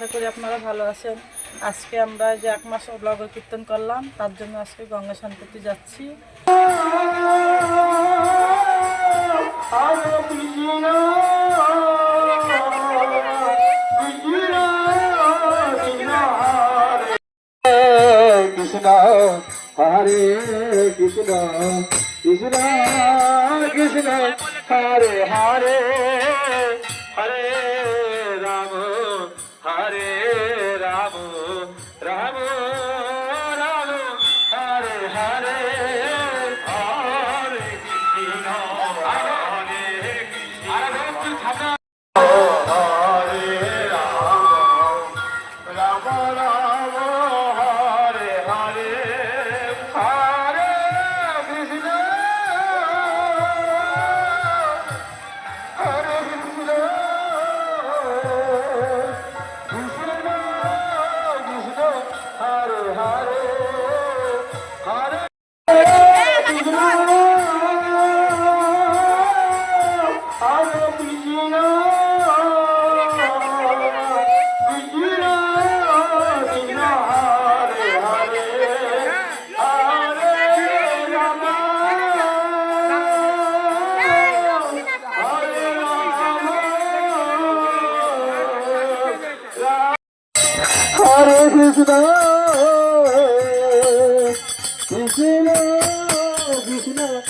আশা করি আপনারা ভালো আছেন। আজকে আমরা যে এক মাস নগর কীর্তন করলাম, তার জন্য আজকে গঙ্গা শান্তিতে যাচ্ছি। হরে কৃষ্ণ কৃষ্ণ কৃষ্ণ, হরে হরে।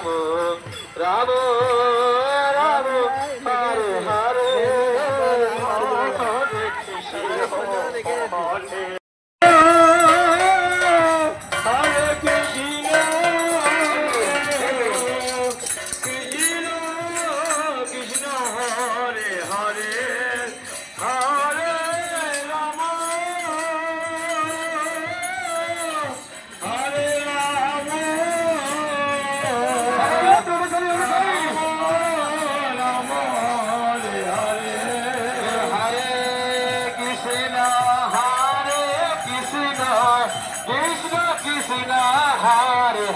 রাম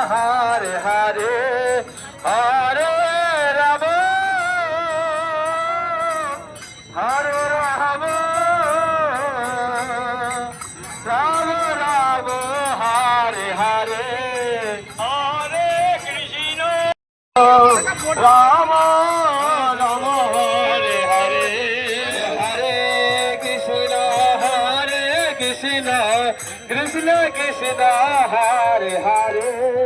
হরে হরে হরে রাম হরে রাম রাম রাম হরে হরে। হরে কৃষ্ণ। রাম রাম, হরে হরে। হরে কৃষ্ণ হরে কৃষ্ণ। কৃষ্ণ কৃষ্ণ, হরে হরে।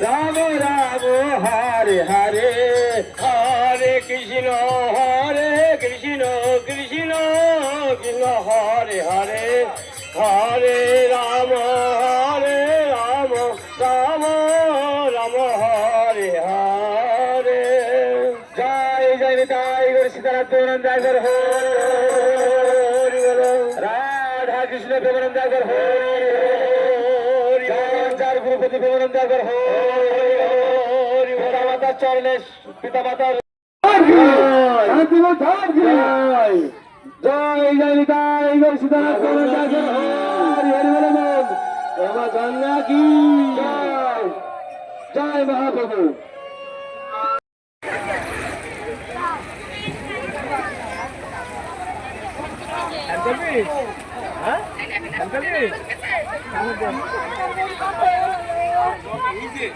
রাম রাম, হরে হরে। হরে কৃষ্ণ হরে কৃষ্ণ কৃষ্ণ কৃষ্ণ, হরে হরে। হরে রাম হরে রাম রাম রাম, হরে হরে। জয় জয় নিতাই গৌর সীতারাম প্রেমানন্দ আগর হরি রাধা কৃষ্ণ প্রেমানন্দ আগর হরি প্রেমানন্দ আগর হরি পিতা মাতার চরণে পিতা মাতার জয় জয় জয় নিতাই গৌর সীতারাম প্রেমানন্দ আগর হরি হরি বলো মন বাবা গঙ্গা কি জয় いい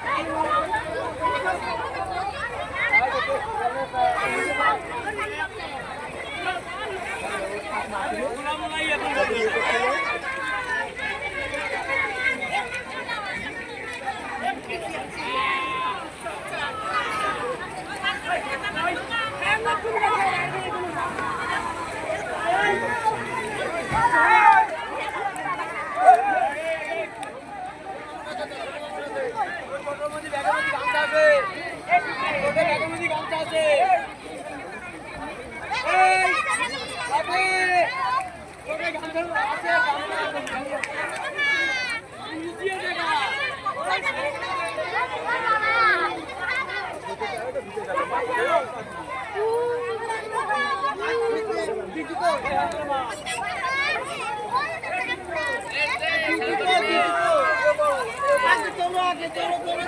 জয় মহাপ্রভু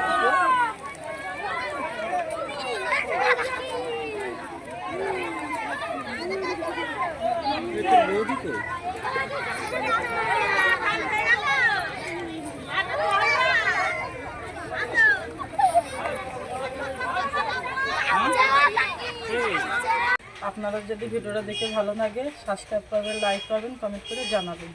আপনারা যদি ভিডিওটা দেখে ভালো লাগে সাবস্ক্রাইব করবেন লাইক করবেন কমেন্ট করে জানাবেন।